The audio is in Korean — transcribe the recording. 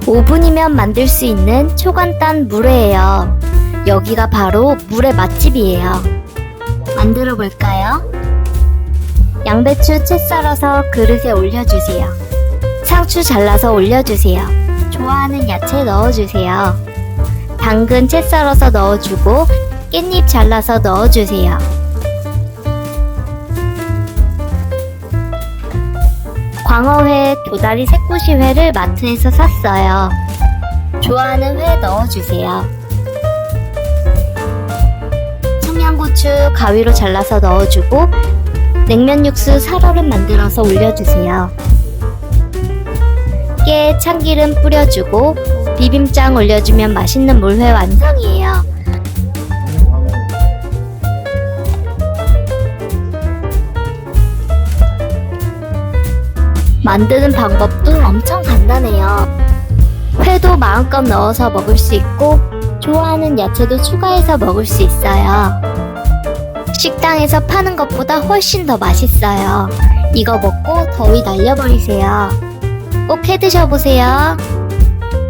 5분이면 만들 수 있는 초간단 물회예요. 여기가 바로 물회 맛집이에요. 만들어 볼까요? 양배추 채 썰어서 그릇에 올려주세요. 상추 잘라서 올려주세요. 좋아하는 야채 넣어주세요. 당근 채 썰어서 넣어주고 깻잎 잘라서 넣어주세요. 광어회, 도다리 새꼬시회를 마트에서 샀어요. 좋아하는 회 넣어주세요. 청양고추 가위로 잘라서 넣어주고 냉면 육수 살얼음 만들어서 올려주세요. 깨 참기름 뿌려주고 비빔장 올려주면 맛있는 물회 완성이에요. 만드는 방법도 엄청 간단해요. 회도 마음껏 넣어서 먹을 수 있고 좋아하는 야채도 추가해서 먹을 수 있어요. 식당에서 파는 것보다 훨씬 더 맛있어요. 이거 먹고 더위 날려버리세요. 꼭 해 드셔보세요.